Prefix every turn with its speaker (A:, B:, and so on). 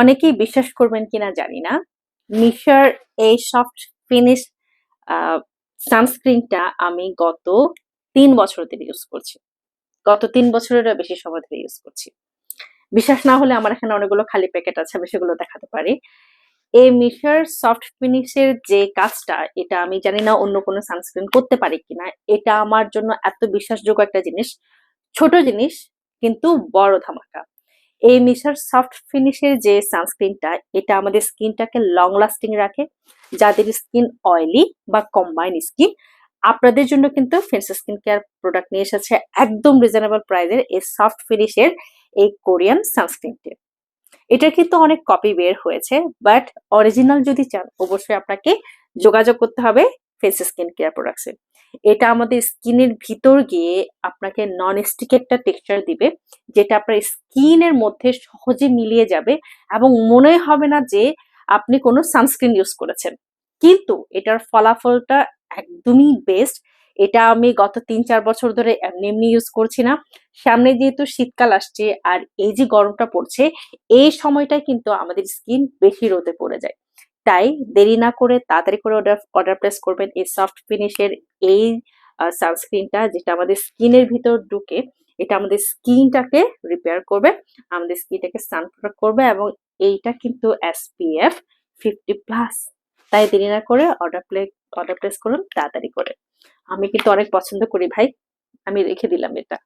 A: অনেকেই বিশ্বাস করবেন কিনা জানি না। মিশার এই সফট ফিনিশ সানস্ক্রিনটা আমি গত তিন বছর ধরে ইউজ করছি। গত তিন বছরেরও বেশি সময় ধরে ইউজ করছি। বিশ্বাস না হলে আমার এখানে অনেকগুলো খালি প্যাকেট আছে, আমি সেগুলো দেখাতে পারি। এই মিশার সফট ফিনিশের যে কাজটা, এটা আমি জানি না অন্য কোনো সানস্ক্রিন করতে পারি কিনা। এটা আমার জন্য এত বিশ্বাসযোগ্য একটা জিনিস। ছোট জিনিস, কিন্তু বড় ধামাকা। এই মিশার সফট ফিনিশের যে সানস্ক্রিনটা, এটা আমাদের স্কিনটাকে লং লাস্টিং রাখে। যাদের স্কিন অয়েলি বা কম্বাইন স্কিন আপনাদের জন্য কিন্তু ফেন্স স্কিন কেয়ার প্রোডাক্ট নিয়ে এসেছে একদম রিজনেবল প্রাইসের এই সফট ফিনিশের এই কোরিয়ান সানস্ক্রিনটি। এটার কিন্তু অনেক কপি বের হয়েছে বাট অরিজিনাল যদি চান, অবশ্যই আপনাকে যোগাযোগ করতে হবে। ফেস স্কিন কেয়ার প্রোডাক্টসে এটা আমাদের স্কিনের ভিতর গিয়ে আপনাকে নন স্টিক একটা টেক্সচার দিবে, যেটা আপনার স্কিনের মধ্যে সহজে মিলিয়ে যাবে এবং মনে হবে না যে আপনি কোনো সানস্ক্রিন ইউজ করেছেন। কিন্তু এটার ফলাফলটা একদমই বেস্ট এটা আমি গত তিন চার বছর ধরে এমনি এমনি ইউজ করছি না। সামনে যেহেতু শীতকাল আসছে আর এই যে গরমটা পড়ছে, এই সময়টাই কিন্তু আমাদের স্কিন বেশি রোদে পড়ে যায়। তাই দেরি না করে তাড়াতাড়ি করে অর্ডার অর্ডার প্লেস করবেন এই সফট ফিনিশের এই সানস্ক্রিনটা যেটা আমাদের স্কিনের ভিতর ঢুকে এটা আমাদের স্কিনটাকে রিপেয়ার করবে, আমাদের স্কিনটাকে সান প্রোটেক্ট করবে এবং এইটা কিন্তু এসপিএফ ফিফটি প্লাস তাই দেরি না করে অর্ডার প্লে অর্ডার প্লেস করুন তাড়াতাড়ি করে। আমি কিন্তু অনেক পছন্দ করি ভাই। আমি রেখে দিলাম এটা।